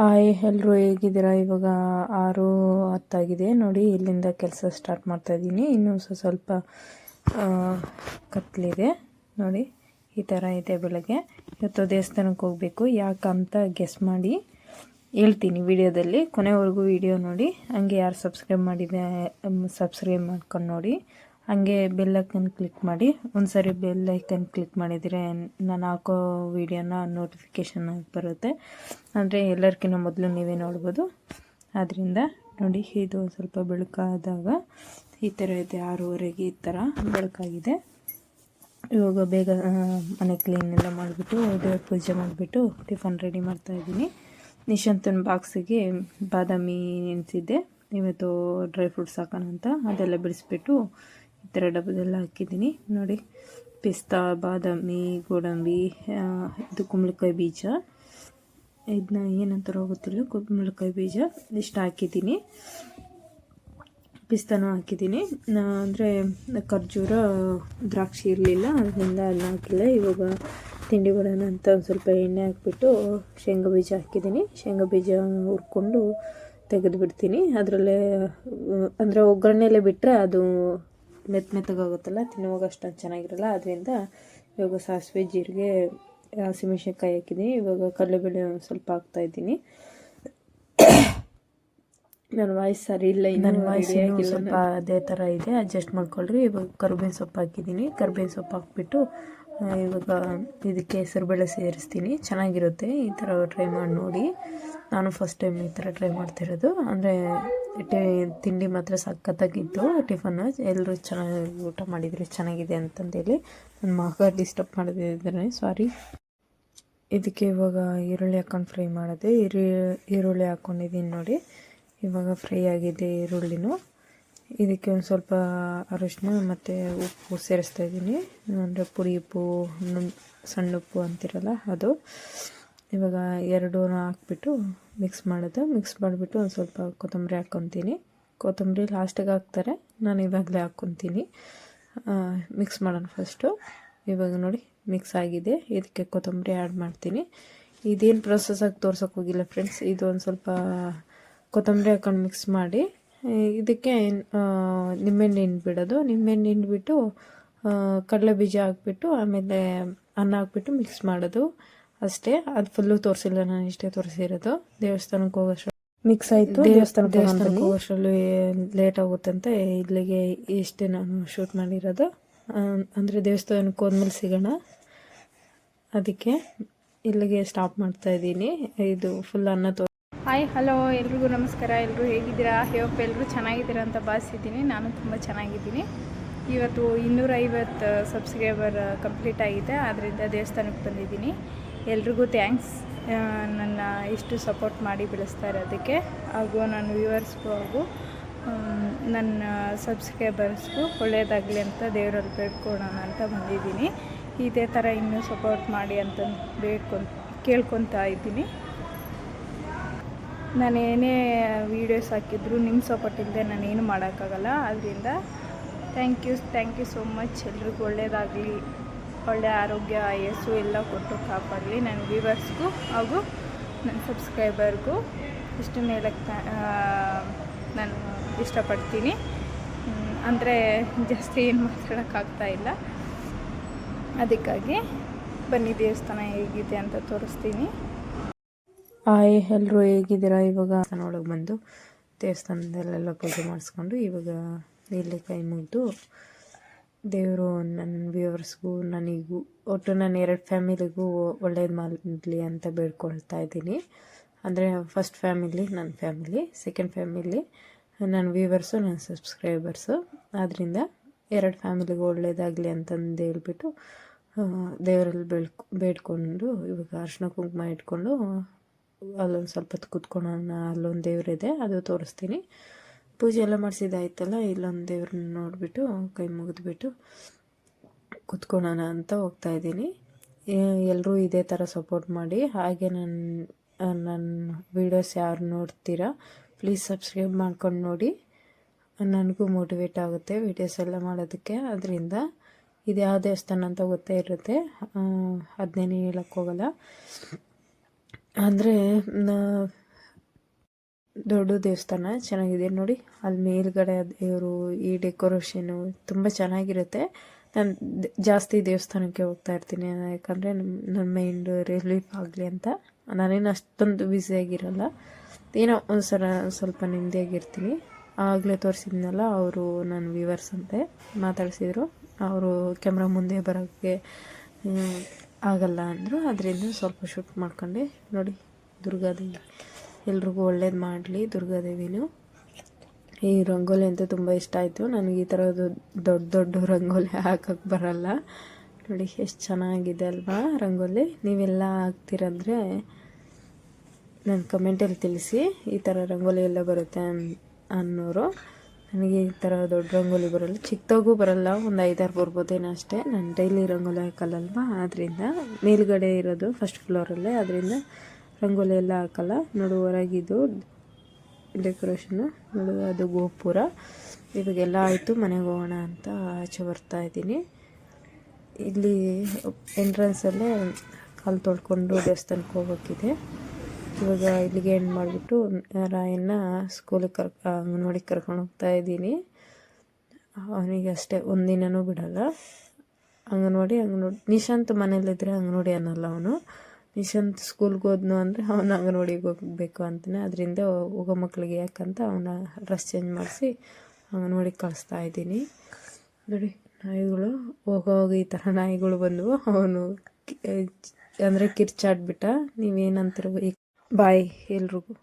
Hi ಎಲ್ಲರೂ ಹೇಗಿದ್ದೀರಾ? ಇವಾಗ ಆರು ಹತ್ತಾಗಿದೆ. ನೋಡಿ, ಇಲ್ಲಿಂದ ಕೆಲಸ ಸ್ಟಾರ್ಟ್ ಮಾಡ್ತಾ ಇದ್ದೀನಿ. ಇನ್ನೂ ಸ ಸ್ವಲ್ಪ ಕತ್ತಲಿದೆ ನೋಡಿ, ಈ ಥರ ಇದೆ ಬೆಳಗ್ಗೆ. ಇವತ್ತು ದೇವಸ್ಥಾನಕ್ಕೆ ಹೋಗಬೇಕು. ಯಾಕಂತ ಗೆಸ್ ಮಾಡಿ ಹೇಳ್ತೀನಿ ವಿಡಿಯೋದಲ್ಲಿ. ಕೊನೆವರೆಗೂ ವಿಡಿಯೋ ನೋಡಿ. ಹಂಗೆ ಯಾರು ಸಬ್ಸ್ಕ್ರೈಬ್ ಮಾಡಿದೆ ಸಬ್ಸ್ಕ್ರೈಬ್ ಮಾಡ್ಕೊಂಡು ನೋಡಿ. ಹಾಗೆ ಬೆಲ್ ಐಕನ್ ಕ್ಲಿಕ್ ಮಾಡಿ, ಒಂದ್ಸರಿ ಬೆಲ್ ಐಕನ್ ಕ್ಲಿಕ್ ಮಾಡಿದರೆ ನಾನು ಹಾಕೋ ವಿಡಿಯೋನ ನೋಟಿಫಿಕೇಷನ್ ಬರುತ್ತೆ. ಅಂದರೆ ಎಲ್ಲರಿಗಿಂತ ಮೊದಲು ನೀವೇ ನೋಡ್ಬೋದು. ಆದ್ದರಿಂದ ನೋಡಿ, ಇದು ಸ್ವಲ್ಪ ಬೆಳಕಾದಾಗ ಈ ಥರ ಇದೆ, ಆರೂವರೆಗೆ ಈ ಥರ ಬೆಳಕಾಗಿದೆ. ಇವಾಗ ಬೇಗ ಮನೆ ಕ್ಲೀನ್ ಎಲ್ಲ ಮಾಡಿಬಿಟ್ಟು, ದೇವ್ರ ಪೂಜೆ ಮಾಡಿಬಿಟ್ಟು ಟಿಫನ್ ರೆಡಿ ಮಾಡ್ತಾಯಿದ್ದೀನಿ ನಿಶಂತನ ಬಾಕ್ಸಿಗೆ ಬಾದಾಮಿ ನೆನೆಸಿದ್ದೆ. ಇವತ್ತು ಡ್ರೈ ಫ್ರೂಟ್ಸ್ ಹಾಕೋಣ ಅಂತ, ಅದೆಲ್ಲ ಬಿಡಿಸ್ಬಿಟ್ಟು ಥರ ಡಬ್ಬದೆಲ್ಲ ಹಾಕಿದ್ದೀನಿ. ನೋಡಿ, ಪಿಸ್ತಾ, ಬಾದಾಮಿ, ಗೋಡಂಬಿ ಇದು ಕುಂಬಳಕಾಯಿ ಬೀಜ. ಇದನ್ನ ಏನಂತಾರೋ ಗೊತ್ತಿಲ್ಲ ಕುಂಬಳಕಾಯಿ ಬೀಜ ಇಷ್ಟು ಹಾಕಿದ್ದೀನಿ. ಪಿಸ್ತಾನು ಹಾಕಿದ್ದೀನಿ. ಅಂದರೆ ಖರ್ಜೂರ, ದ್ರಾಕ್ಷಿ ಇರಲಿಲ್ಲ, ಅದರಿಂದ ಎಲ್ಲ ಹಾಕಿಲ್ಲ. ಇವಾಗ ತಿಂಡಿಗಳನ್ನು ಅಂತ ಒಂದು ಸ್ವಲ್ಪ ಎಣ್ಣೆ ಹಾಕ್ಬಿಟ್ಟು ಶೇಂಗಾ ಬೀಜ ಹಾಕಿದ್ದೀನಿ. ಶೇಂಗಾ ಬೀಜ ಹುರ್ಕೊಂಡು ತೆಗೆದು ಬಿಡ್ತೀನಿ ಅದರಲ್ಲೇ, ಅಂದರೆ ಒಗ್ಗರಣೆಯಲ್ಲೇ ಬಿಟ್ಟರೆ ಅದು ಮೆತ್ತ ಮೆತ್ತಗಾಗುತ್ತಲ್ಲ ತಿನ್ನುವಾಗ ಅಷ್ಟೊಂದು ಚೆನ್ನಾಗಿರಲ್ಲ. ಅದರಿಂದ ಇವಾಗ ಸಾಸಿವೆ ಜೀರಿಗೆ ಹಸಿಮೆಣ್ಸಿನ್ಕಾಯಿ ಹಾಕಿದ್ದೀನಿ ಇವಾಗ ಕಡಲೆಬೇಳೆ ಒಂದು ಸ್ವಲ್ಪ ಹಾಕ್ತಾಯಿದ್ದೀನಿ ನನ್ನ ವಾಯ್ಸ್ ಸರಿ ಇಲ್ಲ ನನ್ನ ವಾಯ್ಸ್ ಸ್ವಲ್ಪ ಅದೇ ಥರ ಇದೆ. ಅಡ್ಜಸ್ಟ್ ಮಾಡ್ಕೊಳ್ರಿ. ಇವಾಗ ಕರ್ಬೇವಿನ ಸೊಪ್ಪು ಹಾಕಿದ್ದೀನಿ ಕರ್ಬೇವಿನ ಸೊಪ್ಪು ಹಾಕ್ಬಿಟ್ಟು ಇವಾಗ ಇದಕ್ಕೆ ಹೆಸರು ಬೇಳೆ ಸೇರಿಸ್ತೀನಿ. ಚೆನ್ನಾಗಿರುತ್ತೆ. ಈ ಥರ ಟ್ರೈ ಮಾಡಿ ನೋಡಿ. ನಾನು ಫಸ್ಟ್ ಟೈಮ್ ಈ ಥರ ಟ್ರೈ ಮಾಡ್ತಿರೋದು. ಅಂದರೆ ತಿಂಡಿ ಮಾತ್ರ ಸಖತ್ತಾಗಿತ್ತು. ಟಿಫನ್ ಎಲ್ಲರೂ ಚೆನ್ನಾಗಿ ಊಟ ಮಾಡಿದರೆ, ಚೆನ್ನಾಗಿದೆ ಅಂತಂದೇಳಿ ನನ್ನ ಮಗ ಡಿಸ್ಟರ್ಬ್ ಮಾಡಿದ್ರೆ ಸಾರಿ ಇದಕ್ಕೆ ಇವಾಗ ಈರುಳ್ಳಿ ಹಾಕೊಂಡು ಫ್ರೈ ಮಾಡಿದೆ. ಈರು, ಈರುಳ್ಳಿ ಹಾಕ್ಕೊಂಡಿದ್ದೀನಿ ನೋಡಿ. ಇವಾಗ ಫ್ರೈ ಆಗಿದೆ ಈರುಳ್ಳಿನೂ. ಇದಕ್ಕೆ ಒಂದು ಸ್ವಲ್ಪ ಅರಿಶಿನ ಮತ್ತು ಉಪ್ಪು ಸೇರಿಸ್ತಾ ಇದ್ದೀನಿ. ಅಂದರೆ ಪುಡಿ ಉಪ್ಪು ಸಣ್ಣ ಉಪ್ಪು ಅಂತಿರಲ್ಲ ಅದು. ಇವಾಗ ಎರಡೂ ಹಾಕ್ಬಿಟ್ಟು ಮಿಕ್ಸ್ ಮಾಡೋದು. ಮಿಕ್ಸ್ ಮಾಡಿಬಿಟ್ಟು ಒಂದು ಸ್ವಲ್ಪ ಕೊತ್ತಂಬರಿ ಹಾಕ್ಕೊತೀನಿ ಕೊತ್ತಂಬರಿ ಲಾಸ್ಟಿಗೆ ಹಾಕ್ತಾರೆ. ನಾನು ಇವಾಗಲೇ ಹಾಕ್ಕೊತೀನಿ ಮಿಕ್ಸ್ ಮಾಡೋಣ ಫಸ್ಟು ಇವಾಗ ನೋಡಿ ಮಿಕ್ಸ್ ಆಗಿದೆ. ಇದಕ್ಕೆ ಕೊತ್ತಂಬರಿ ಆ್ಯಡ್ ಮಾಡ್ತೀನಿ. ಇದೇನು ಪ್ರೊಸೆಸ್ಸಾಗಿ ತೋರ್ಸೋಕೆ ಹೋಗಿಲ್ಲ ಫ್ರೆಂಡ್ಸ್ ಇದು ಒಂದು ಸ್ವಲ್ಪ ಕೊತ್ತಂಬರಿ ಹಾಕೊಂಡು ಮಿಕ್ಸ್ ಮಾಡಿ. ಇದಕ್ಕೆ ನಿಂಬೆಹಣ್ಣು ಹಿಂಡ್ಬಿಡೋದು ನಿಂಬೆಹಣ್ಣು ಹಿಂಡ್ಬಿಟ್ಟು ಕಡಲೆ ಬೀಜ ಹಾಕ್ಬಿಟ್ಟು, ಆಮೇಲೆ ಅನ್ನ ಹಾಕ್ಬಿಟ್ಟು ಮಿಕ್ಸ್ ಮಾಡೋದು. ಅಷ್ಟೇ ಅದು ಫುಲ್ಲು ತೋರಿಸಿಲ್ಲ ನಾನು ಇಷ್ಟೇ ತೋರಿಸಿರೋದು. ದೇವಸ್ಥಾನಕ್ಕೆ ಹೋಗೋಷ್ಟು ಮಿಕ್ಸ್ ಆಯಿತು? ದೇವಸ್ಥಾನಕ್ಕೆ ದೇವಸ್ಥಾನಕ್ಕೆ ಹೋಗೋಷ್ಟರಲ್ಲಿ ಲೇಟ್ ಆಗುತ್ತೆ ಅಂತ ಇಲ್ಲಿಗೆ ಇಷ್ಟೇ ನಾನು ಶೂಟ್ ಮಾಡಿರೋದು. ಅಂದರೆ ದೇವಸ್ಥಾನಕ್ಕೆ ಹೋದ್ಮೇಲೆ ಸಿಗೋಣ. ಅದಕ್ಕೆ ಇಲ್ಲಿಗೆ ಸ್ಟಾಪ್ ಮಾಡ್ತಾ ಇದ್ದೀನಿ. ಇದು ಫುಲ್ ಅನ್ನ ತೋ ಹಾಯ್ ಹಲೋ ಎಲ್ರಿಗೂ ನಮಸ್ಕಾರ. ಎಲ್ಲರೂ ಹೇಗಿದ್ದೀರಾ? ಹೇಪ್ ಎಲ್ಲರೂ ಚೆನ್ನಾಗಿದ್ದೀರಾ ಅಂತ ಭಾವಿಸಿದ್ದೀನಿ ನಾನು ತುಂಬ ಚೆನ್ನಾಗಿದ್ದೀನಿ. ಇವತ್ತು ಇನ್ನೂರೈವತ್ತು ಸಬ್ಸ್ಕ್ರೈಬರ್ ಕಂಪ್ಲೀಟ್ ಆಗಿದೆ. ಆದ್ದರಿಂದ ದೇವಸ್ಥಾನಕ್ಕೆ ಬಂದಿದ್ದೀನಿ. ಎಲ್ರಿಗೂ ಥ್ಯಾಂಕ್ಸ್. ನನ್ನ ಇಷ್ಟು ಸಪೋರ್ಟ್ ಮಾಡಿ ಬೆಳೆಸ್ತಾ ಇರೋದಕ್ಕೆ. ಹಾಗೂ ನನ್ನ ವ್ಯೂವರ್ಸ್ಗೂ ಹಾಗೂ ನನ್ನ ಸಬ್ಸ್ಕ್ರೈಬರ್ಸ್ಗೂ ಒಳ್ಳೆಯದಾಗಲಿ ಅಂತ ದೇವರಲ್ಲಿ ಬೇಡ್ಕೊಳ್ಳೋಣ ಅಂತ ಬಂದಿದ್ದೀನಿ. ಇದೇ ಥರ ಇನ್ನೂ ಸಪೋರ್ಟ್ ಮಾಡಿ ಅಂತ ಬೇಡ್ಕೊತ ಕೇಳ್ಕೊತಾ ಇದ್ದೀನಿ. ನಾನು ಏನೇ ವೀಡಿಯೋಸ್ ಹಾಕಿದ್ರು ನಿಮ್ಮ ಸಪೋರ್ಟ್ ಇಲ್ಲದೆ ನಾನೇನು ಮಾಡೋಕ್ಕಾಗಲ್ಲ. ಅದರಿಂದ thank you thank you so much ಎಲ್ರಿಗೂ ಒಳ್ಳೆಯದಾಗಲಿ ಒಳ್ಳೆ ಆರೋಗ್ಯ, ಆಯಸ್ಸು ಎಲ್ಲ ಕೊಟ್ಟು ಕಾಪಾಡಲಿ ನನ್ನ ವ್ಯೂವರ್ಸ್ಗೂ ಹಾಗೂ ನನ್ನ ಸಬ್ಸ್ಕ್ರೈಬರ್ಗೂ. ಇಷ್ಟನ್ನು ಹೇಳಕ್ಕೆ ನಾನು ಇಷ್ಟಪಡ್ತೀನಿ. ಅಂದರೆ ಜಾಸ್ತಿ ಏನು ಮಾತಾಡೋಕ್ಕಾಗ್ತಾ ಇಲ್ಲ. ಅದಕ್ಕಾಗಿ ಬನ್ನಿ ದೇವಸ್ಥಾನ ಹೇಗಿದೆ ಅಂತ ತೋರಿಸ್ತೀನಿ. ಆಯ್ ಎಲ್ಲರೂ ಹೇಗಿದ್ದೀರಾ? ಇವಾಗ ಒಳಗೆ ಬಂದು ದೇವಸ್ಥಾನದಲ್ಲೆಲ್ಲ ಪೂಜೆ ಮಾಡಿಸ್ಕೊಂಡು ಇವಾಗ ಇಲ್ಲಿ ಕೈ ಮುಗಿದು ದೇವರು ನನ್ನ ವ್ಯೂವರ್ಸ್ಗೂ ನನಗೂ, ಒಟ್ಟು ನನ್ನ ಎರಡು ಫ್ಯಾಮಿಲಿಗೂ ಒಳ್ಳೇದು ಮಾಡಲಿ ಅಂತ ಬೇಡ್ಕೊಳ್ತಾ ಇದ್ದೀನಿ. ಅಂದರೆ ಫಸ್ಟ್ ಫ್ಯಾಮಿಲಿ ನನ್ನ ಫ್ಯಾಮಿಲಿ ಸೆಕೆಂಡ್ ಫ್ಯಾಮಿಲಿ ನನ್ನ ವ್ಯೂವರ್ಸು ನನ್ನ ಸಬ್ಸ್ಕ್ರೈಬರ್ಸು ಆದ್ದರಿಂದ ಎರಡು ಫ್ಯಾಮಿಲಿಗೂ ಒಳ್ಳೇದಾಗಲಿ ಅಂತಂದು ಹೇಳ್ಬಿಟ್ಟು ದೇವರಲ್ಲಿ ಬೆಳ್ಕೊ ಬೇಡ್ಕೊಂಡು ಇವಾಗ ಅರ್ಶಿನ ಕುಂಕುಮ ಇಟ್ಕೊಂಡು ಅಲ್ಲೊಂದು ಸ್ವಲ್ಪ ಹೊತ್ತು ಅಲ್ಲೊಂದು ದೇವರಿದೆ, ಅದು ತೋರಿಸ್ತೀನಿ. ಪೂಜೆ ಎಲ್ಲ ಮಾಡಿಸಿದಾಯ್ತಲ್ಲ ಇಲ್ಲೊಂದು ದೇವ್ರನ್ನ ನೋಡಿಬಿಟ್ಟು ಕೈ ಮುಗಿದ್ಬಿಟ್ಟು ಕುತ್ಕೊಳ್ಳೋಣ ಅಂತ ಹೋಗ್ತಾ ಇದ್ದೀನಿ. ಎಲ್ಲರೂ ಇದೇ ಥರ ಸಪೋರ್ಟ್ ಮಾಡಿ. ಹಾಗೆ ನನ್ನ ನನ್ನ ವೀಡಿಯೋಸ್ ಯಾರು ನೋಡ್ತೀರಾ, ಪ್ಲೀಸ್ ಸಬ್ಸ್ಕ್ರೈಬ್ ಮಾಡ್ಕೊಂಡು ನೋಡಿ. ನನಗೂ ಮೋಟಿವೇಟ್ ಆಗುತ್ತೆ ವೀಡಿಯೋಸ್ ಎಲ್ಲ ಮಾಡೋದಕ್ಕೆ. ಅದರಿಂದ ಇದು ಯಾವ ದೇವಸ್ಥಾನ ಅಂತ ಗೊತ್ತೇ ಇರುತ್ತೆ. ಅದನ್ನೇನು ಹೇಳೋಕ್ಕೋಗಲ್ಲ ಅಂದರೆ ಅಂದರೆ ದೊಡ್ಡ ದೇವಸ್ಥಾನ, ಚೆನ್ನಾಗಿದೆ ನೋಡಿ. ಅಲ್ಲಿ ಮೇಲ್ಗಡೆ ದೇವರು ಈ ಡೆಕೋರೇಷನು ತುಂಬ ಚೆನ್ನಾಗಿರುತ್ತೆ. ನಾನು ಜಾಸ್ತಿ ದೇವಸ್ಥಾನಕ್ಕೆ ಹೋಗ್ತಾ ಇರ್ತೀನಿ, ಯಾಕಂದರೆ ನನ್ನ ಮೈಂಡ್ ರಿಲೀಫ್ ಆಗಲಿ ಅಂತ. ನಾನೇನು ಅಷ್ಟೊಂದು ಬ್ಯುಸಿಯಾಗಿರಲ್ಲ ಏನೋ ಒಂದು ಸಲ ಸ್ವಲ್ಪ ನೆಮ್ಮದಿಯಾಗಿರ್ತೀನಿ. ಆಗಲೇ ತೋರಿಸಿದ್ನಲ್ಲ, ಅವರು ನನ್ನ ವ್ಯೂವರ್ಸ್ ಅಂತೆ. ಮಾತಾಡಿಸಿದರು. ಅವರು ಕ್ಯಾಮ್ರಾ ಮುಂದೆ ಬರೋಕ್ಕೆ ಆಗಲ್ಲ ಅಂದರು. ಅದರಿಂದ ಸ್ವಲ್ಪ ಶೂಟ್ ಮಾಡ್ಕೊಂಡೆ. ನೋಡಿ, ದುರ್ಗಾದೇವಿ. ಎಲ್ರಿಗೂ ಒಳ್ಳೇದು ಮಾಡಲಿ ದುರ್ಗಾದೇವಿನೂ ಈ ರಂಗೋಲಿ ಅಂತೂ ತುಂಬ ಇಷ್ಟ ಆಯಿತು. ನನಗೆ ಈ ಥರದ್ದು ದೊಡ್ಡ ದೊಡ್ಡ ರಂಗೋಲಿ ಹಾಕಕ್ಕೆ ಬರಲ್ಲ. ನೋಡಿ, ಎಷ್ಟು ಚೆನ್ನಾಗಿದೆ ಅಲ್ವಾ ರಂಗೋಲಿ. ನೀವೆಲ್ಲ ಹಾಕ್ತೀರಂದರೆ ನನ್ನ ಕಮೆಂಟಲ್ಲಿ ತಿಳಿಸಿ ಈ ಥರ ರಂಗೋಲಿ ಎಲ್ಲ ಬರುತ್ತೆ ಅನ್- ಅನ್ನೋರು. ನನಗೆ ಈ ಥರ ದೊಡ್ಡ ರಂಗೋಲಿ ಬರಲ್ಲ. ಚಿಕ್ಕದಾಗೂ ಬರಲ್ಲ. ಒಂದು ಐದಾರು ಬರ್ಬೋದೇನೋ ಅಷ್ಟೇ. ನಾನು ಡೈಲಿ ರಂಗೋಲಿ ಹಾಕಲ್ಲಲ್ವಾ? ಆದ್ದರಿಂದ ಮೇಲುಗಡೆ ಇರೋದು ಫಸ್ಟ್ ಫ್ಲೋರಲ್ಲೇ ಅದರಿಂದ ರಂಗೋಲಿ ಎಲ್ಲ ಹಾಕಲ್ಲ. ನೋಡು ಹೊರಗಿದು ಡೆಕೋರೇಷನ್ನು ನೋಡು, ಅದು ಗೋಪುರ. ಇವಾಗೆಲ್ಲ ಆಯಿತು, ಮನೆಗೆ ಹೋಗೋಣ ಅಂತ ಆಚೆ ಬರ್ತಾ ಇದ್ದೀನಿ. ಇಲ್ಲಿ ಎಂಟ್ರೆನ್ಸಲ್ಲೇ ಕಾಲು ತೊಳ್ಕೊಂಡು ದೇವಸ್ಥಾನಕ್ಕೆ ಹೋಗೋಕ್ಕಿದೆ ಇವಾಗ ಇಲ್ಲಿಗೆ ಎಂಡ್ ಮಾಡಿಬಿಟ್ಟು ರಾಯನ್ನ ಸ್ಕೂಲಿಗೆ ಕರ್ಕ, ಅಂಗನವಾಡಿಗೆ ಕರ್ಕೊಂಡು ಹೋಗ್ತಾ ಇದ್ದೀನಿ. ಅವನಿಗೆ ಅಷ್ಟೇ, ಒಂದಿನನೂ ಬಿಡಲ್ಲ. ಅಂಗನವಾಡಿ ಅಂಗನವಾಡಿ, ನಿಶಾಂತ್ ಮನೇಲಿದ್ದರೆ ಅಂಗನವಾಡಿ ಅನ್ನಲ್ಲ ಅವನು. ನಿಶಾಂತ್ ಸ್ಕೂಲ್ಗೆ ಹೋದ್ನು ಅಂದರೆ ಅವನ ಅಂಗನವಾಡಿಗೆ ಹೋಗಬೇಕು ಅಂತಾನೆ. ಅದರಿಂದ ಹೋಗೋ ಮಕ್ಕಳಿಗೆ ಯಾಕಂತ ಅವನ ಡ್ರೆಸ್ ಚೇಂಜ್ ಮಾಡಿಸಿ ಅಂಗನವಾಡಿಗೆ ಕಳಿಸ್ತಾ ಇದ್ದೀನಿ. ನೋಡಿ, ನಾಯಿಗಳು ಹೋಗೋವಾಗ ಈ ಥರ ನಾಯಿಗಳು ಬಂದವು. ಅವನು ಅಂದರೆ ಕಿರ್ಚಾಡ್ಬಿಟ್ಟ. ನೀವೇನಂತೀರ ಬಾಯ್ ಎಲ್ರಿಗೂ.